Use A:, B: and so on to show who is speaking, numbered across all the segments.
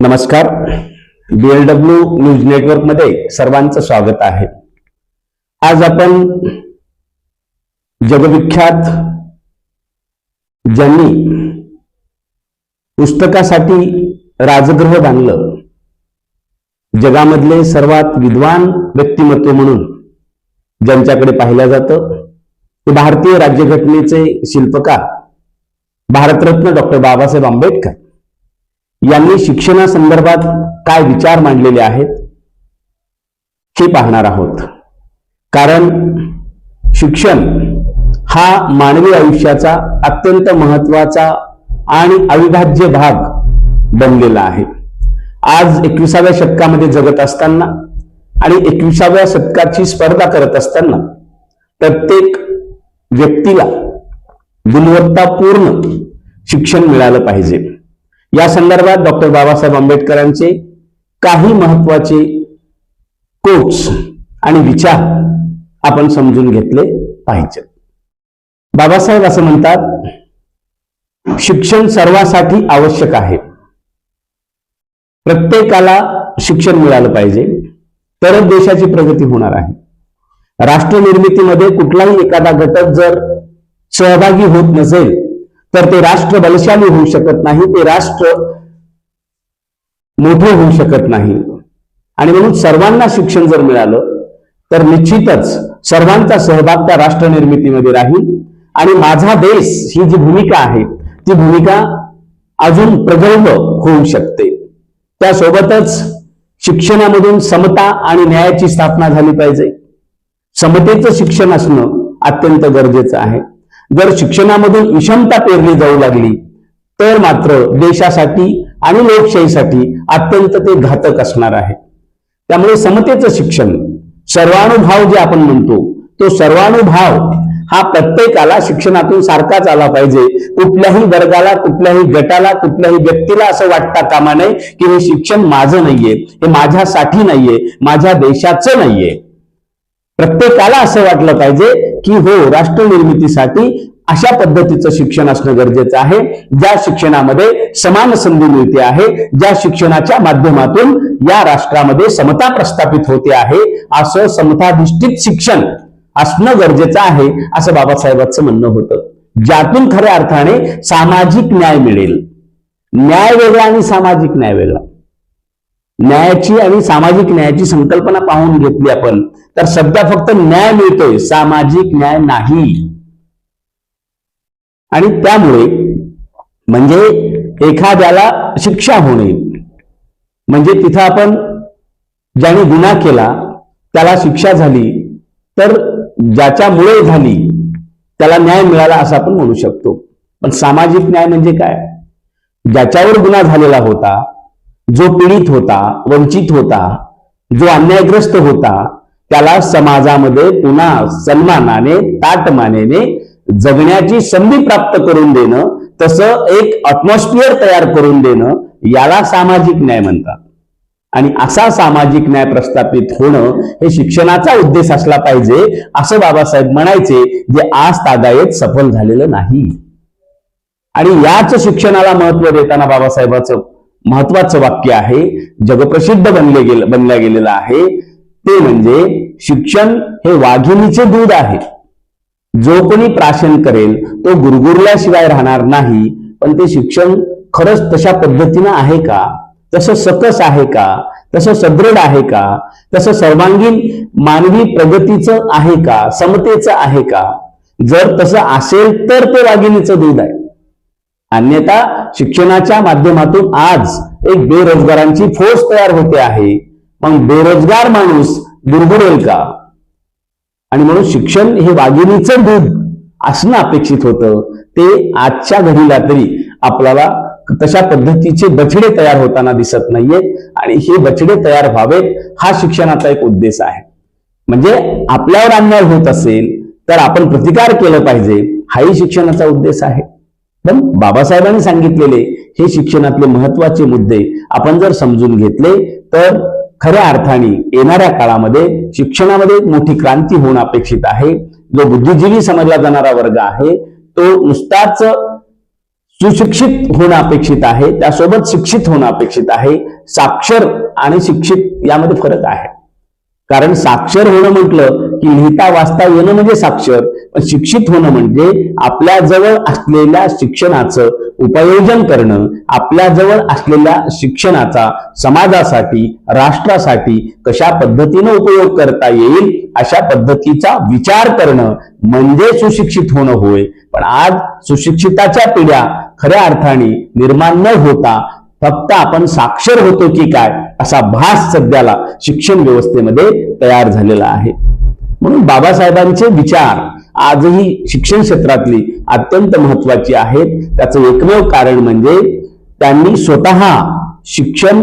A: नमस्कार. BLW news नेटवर्कमध्ये सर्वांचं स्वागत आहे. आज आपण जगविख्यात ज्यांनी पुस्तकासाठी राजगृह बांधलं जगामधले सर्वात विद्वान व्यक्तिमत्व म्हणून ज्यांच्याकडे पाहिलं जातं ते भारतीय राज्यघटनेचे शिल्पकार भारतरत्न डॉक्टर बाबासाहेब आंबेडकर. यांनी शिक्षणासंदर्भात काय विचार मांडलेले आहेत हे पाहणार आहोत. कारण शिक्षण हा मानवी आयुष्याचा अत्यंत महत्त्वाचा आणि अविभाज्य भाग बनलेला आहे. आज एकविसाव्या शतकामध्ये जगत असताना आणि एकविसाव्या शतकाची स्पर्धा करत असताना प्रत्येक व्यक्तीला गुणवत्तापूर्ण शिक्षण मिळालं पाहिजे. या संदर्भात डॉक्टर बाबासाहेब आंबेडकरांचे काही महत्त्वाचे कोट्स आणि विचार आपण समजून घेतले पाहिजे. बाबासाहेब असं म्हणतात शिक्षण सर्वासाठी आवश्यक आहे. प्रत्येकाला शिक्षण मिळालं पाहिजे तरच देशाची प्रगती होणार आहे. राष्ट्र निर्मितीमध्ये कुठलाही एखादा घटक जर सहभागी होत नसेल तर ते राष्ट्र बलशाली होऊ शकत नाही ते राष्ट्र मोठे होऊ शकत नाही. आणि म्हणून सर्वांना शिक्षण जर मिळालं तर निश्चितच सर्वांचा सहभाग त्या राष्ट्र निर्मितीमध्ये राहील. आणि माझा देश ही जी भूमिका आहे ती भूमिका अजून प्रगल्भ होऊ शकते. त्यासोबतच शिक्षणामधून समता आणि न्यायाची स्थापना झाली पाहिजे. समतेचं शिक्षण असणं अत्यंत गरजेचं आहे. जर शिक्षणामधून विषमता पेरली जाऊ लागली तर मात्र देशासाठी आणि लोकशाहीसाठी अत्यंत ते घातक असणार आहे. त्यामुळे समतेचं शिक्षण सर्वानुभाव जे आपण म्हणतो तो सर्वानुभाव हा प्रत्येकाला शिक्षणातून सारखाच आला पाहिजे. कुठल्याही वर्गाला कुठल्याही गटाला कुठल्याही व्यक्तीला असं वाटता कामा नये की हे शिक्षण माझं नाहीये हे माझ्यासाठी नाहीये माझ्या देशाचं नाहीये. प्रत्येकाला असं वाटलं पाहिजे की हो राष्ट्र निर्मितीसाठी अशा पद्धतीचं शिक्षण असणं गरजेचं आहे ज्या शिक्षणामध्ये समान संधी मिळते आहे ज्या शिक्षणाच्या माध्यमातून या राष्ट्रामध्ये समता प्रस्थापित होते आहे असं समताधिष्ठित शिक्षण असणं गरजेचं आहे असं बाबासाहेबांचं म्हणणं होतं. ज्यातून खऱ्या अर्थाने सामाजिक न्याय मिळेल. न्याय वेगळा आणि सामाजिक न्याय वेगळा. न्यायाची आणि सामाजिक न्यायाची संकल्पना पाहून घेतली आपण तर सध्या फक्त न्याय मिळतोय सामाजिक न्याय नाही. आणि त्यामुळे म्हणजे एखाद्याला शिक्षा होणे म्हणजे तिथं आपण ज्याने गुन्हा केला त्याला शिक्षा झाली तर ज्याच्यामुळे झाली त्याला न्याय मिळाला असं आपण म्हणू शकतो. पण सामाजिक न्याय म्हणजे काय? ज्याच्यावर गुन्हा झालेला होता जो पीडित होता वंचित होता जो अन्यायग्रस्त होता त्याला समाजामध्ये पुन्हा सन्मानाने ताटमानेने जगण्याची संधी प्राप्त करून देणं तसं एक अटमॉस्फिअर तयार करून देणं याला सामाजिक न्याय म्हणतात. आणि असा सामाजिक न्याय प्रस्थापित होणं हे शिक्षणाचा उद्देश असला पाहिजे असं बाबासाहेब म्हणायचे जे आज तागायत सफल झालेलं नाही. आणि याच शिक्षणाला महत्त्व देताना बाबासाहेबाचं महत्वाचं वाक्य आहे जगप्रसिद्ध बनले गेलं बनल्या गेलेलं आहे ते म्हणजे शिक्षण हे वाघिणीचे दूध आहे. जो कोणी प्राशन करेल तो गुरगुरल्याशिवाय राहणार नाही पण ते शिक्षण खरंच तशा पद्धतीनं आहे का? तसं सकस आहे का? तसं सदृढ आहे का? तसं सर्वांगीण मानवी प्रगतीचं आहे का? समतेचं आहे का? जर तसं असेल तर ते वाघिणीचं दूध आहे. अन्यथा शिक्षणाच्या माध्यमातून आज एक बेरोजगारांची फौज तयार होते आहे. मग बेरोजगार माणूस गुरगुरेल का? आणि म्हणून शिक्षण हे वाघिणीचं दूध असणं अपेक्षित होतं. ते आजच्या घडीला तरी आपल्याला तशा पद्धतीचे बछडे तयार होताना दिसत नाहीये. आणि हे बछडे तयार व्हावेत हा शिक्षणाचा एक उद्देश आहे. म्हणजे आपल्यावर अन्याय होत असेल तर आपण प्रतिकार केलं पाहिजे हाही शिक्षणाचा उद्देश आहे. पण बाबासाहेबांनी सांगितलेले हे शिक्षणातले महत्त्वाचे मुद्दे आपण जर समजून घेतले तर खऱ्या अर्थाने येणाऱ्या काळामध्ये शिक्षणामध्ये एक मोठी क्रांती होणं अपेक्षित आहे. जो बुद्धिजीवी समजला जाणारा वर्ग आहे तो नुसताच सुशिक्षित होणं अपेक्षित आहे त्यासोबत शिक्षित होणं अपेक्षित आहे. साक्षर आणि शिक्षित यामध्ये फरक आहे. कारण साक्षर होणं म्हटलं की लिहिता वाचता येणं म्हणजे साक्षर पण शिक्षित होणं म्हणजे आपल्या जवळ असलेल्या शिक्षणाचं उपयोजन करणं आपल्या जवळ असलेल्या शिक्षणाचा समाजासाठी राष्ट्रासाठी कशा पद्धतीनं उपयोग करता येईल अशा पद्धतीचा विचार करणं म्हणजे सुशिक्षित होणं होय. पण आज सुशिक्षिताच्या पिढ्या खऱ्या अर्थाने निर्माण न होता फक्त आपण साक्षर होतो की काय असा भास सध्याला शिक्षण व्यवस्थेमध्ये तयार झालेला आहे. म्हणून बाबासाहेबांचे विचार आजही शिक्षण क्षेत्रातली अत्यंत महत्वाची आहेत. त्याचं एकमेव कारण म्हणजे त्यांनी स्वतः शिक्षण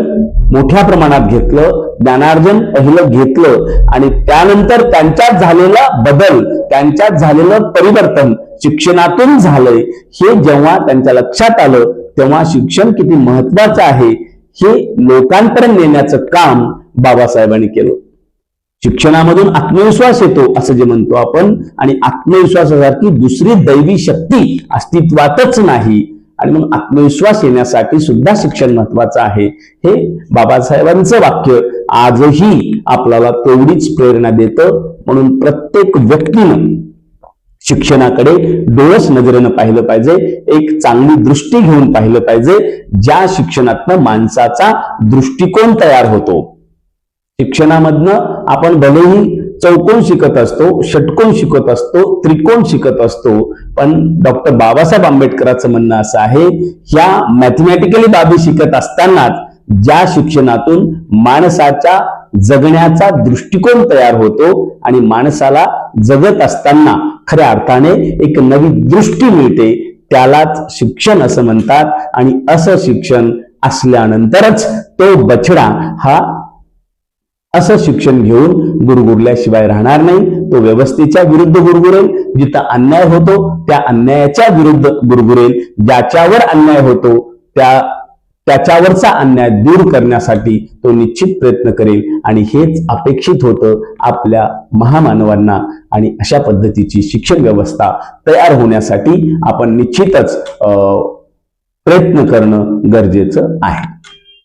A: मोठ्या प्रमाणात घेतलं ज्ञानार्जन पहिलं घेतलं आणि त्यानंतर त्यांच्यात झालेला बदल त्यांच्यात झालेलं परिवर्तन शिक्षणातून झालंय. हे जेव्हा त्यांच्या लक्षात आलं तेव्हा शिक्षण किती महत्वाचं आहे हे लोकांपर्यंत नेण्याचं काम बाबासाहेबांनी केलं. शिक्षणामधून आत्मविश्वास येतो असं जे म्हणतो आपण. आणि आत्मविश्वासासारखी दुसरी दैवी शक्ती अस्तित्वातच नाही. आणि मग आत्मविश्वास येण्यासाठी सुद्धा शिक्षण महत्वाचं आहे. हे बाबासाहेबांचं वाक्य आजही आपल्याला तेवढीच प्रेरणा देतं. म्हणून प्रत्येक व्यक्तीनं शिक्षणाकडे डोळस नजरेनं पाहिलं पाहिजे. एक चांगली दृष्टी घेऊन पाहिलं पाहिजे. ज्या शिक्षणातनं माणसाचा दृष्टिकोन तयार होतो. शिक्षणामधनं आपण भलेही चौकोन शिकत असतो षटकोन शिकत असतो त्रिकोण शिकत असतो पण डॉक्टर बाबासाहेब आंबेडकरांचं म्हणणं असं आहे ह्या मॅथमॅटिकली बाबी शिकत असतानाच ज्या शिक्षणातून माणसाच्या जगण्याचा दृष्टिकोन तयार होतो आणि माणसाला जगत असताना खऱ्या अर्थाने एक नवी दृष्टी मिळते त्यालाच शिक्षण असं म्हणतात आणि असं शिक्षण असल्यानंतरच तो बछडा हा असं शिक्षण घेऊन गुरगुरल्याशिवाय राहणार नाही. तो व्यवस्थेच्या विरुद्ध गुरगुरेल. जिथं अन्याय होतो त्या अन्यायाच्या विरुद्ध गुरगुरेल. ज्याच्यावर अन्याय होतो त्या त्याच्यावरचा अन्याय दूर करण्यासाठी तो निश्चित प्रयत्न करेल. आणि हेच अपेक्षित होतं आपल्या महामानवांना. आणि अशा पद्धतीची शिक्षण व्यवस्था तयार होण्यासाठी आपण निश्चितच अं, प्रयत्न करणं गरजेचं आहे.